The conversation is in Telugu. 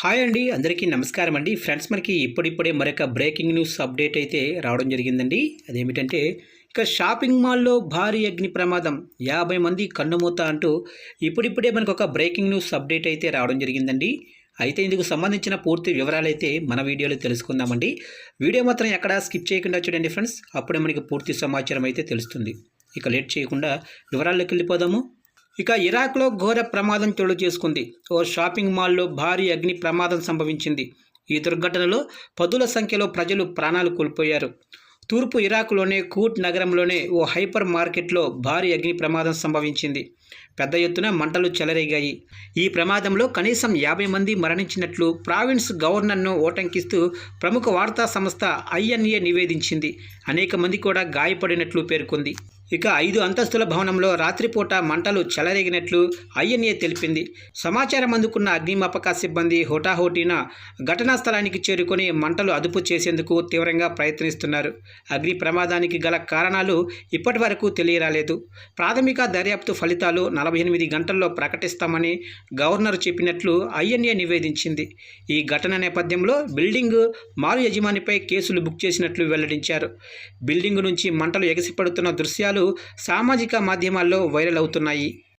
హాయ్ అండి అందరికీ నమస్కారం అండి. ఫ్రెండ్స్ మనకి ఇప్పుడిప్పుడే మరొక బ్రేకింగ్ న్యూస్ అప్డేట్ అయితే రావడం జరిగిందండి. అదేమిటంటే ఇక షాపింగ్ మాల్లో భారీ అగ్ని ప్రమాదం యాభై మంది కన్నుమూత అంటూ ఇప్పుడిప్పుడే మనకు ఒక బ్రేకింగ్ న్యూస్ అప్డేట్ అయితే రావడం జరిగిందండి. అయితే ఇందుకు సంబంధించిన పూర్తి వివరాలు అయితే మన వీడియోలో తెలుసుకుందామండి. వీడియో మాత్రం ఎక్కడ స్కిప్ చేయకుండా చూడండి ఫ్రెండ్స్. అప్పుడే మనకి పూర్తి సమాచారం అయితే తెలుస్తుంది. ఇక లేట్ చేయకుండా వివరాల్లోకి వెళ్ళిపోదాము. ఇక ఇరాక్లో ఘోర ప్రమాదం చోటు చేసుకుంది. ఓ షాపింగ్ మాల్లో భారీ అగ్ని ప్రమాదం సంభవించింది. ఈ దుర్ఘటనలో పదుల సంఖ్యలో ప్రజలు ప్రాణాలు కోల్పోయారు. తూర్పు ఇరాక్లోనే కూట్ నగరంలోనే ఓ హైపర్ మార్కెట్లో భారీ అగ్ని ప్రమాదం సంభవించింది. పెద్ద ఎత్తున మంటలు చెలరేగాయి. ఈ ప్రమాదంలో కనీసం యాభై మంది మరణించినట్లు ప్రావిన్స్ గవర్నర్ను ఓటంకిస్తూ ప్రముఖ వార్తా సంస్థ ఐఎన్ఏ నివేదించింది. అనేక మంది కూడా గాయపడినట్లు పేర్కొంది. ఇక ఐదు అంతస్తుల భవనంలో రాత్రిపూట మంటలు చెలరేగినట్లు ఐఎన్ఏ తెలిపింది. సమాచారం అందుకున్న అగ్నిమాపక సిబ్బంది హోటాహోటీన ఘటనా స్థలానికి చేరుకొని మంటలు అదుపు చేసేందుకు తీవ్రంగా ప్రయత్నిస్తున్నారు. అగ్ని ప్రమాదానికి గల కారణాలు ఇప్పటి వరకు తెలియరాలేదు. ప్రాథమిక దర్యాప్తు ఫలితాలు నలభై ఎనిమిది గంటల్లో ప్రకటిస్తామని గవర్నర్ చెప్పినట్లు ఐఎన్ఏ నివేదించింది. ఈ ఘటన నేపథ్యంలో బిల్డింగ్ మారు యజమానిపై కేసులు బుక్ చేసినట్లు వెల్లడించారు. బిల్డింగ్ నుంచి మంటలు ఎగసిపడుతున్న దృశ్యాలు సామాజిక మాధ్యమాల్లో వైరల్ అవుతున్నాయి.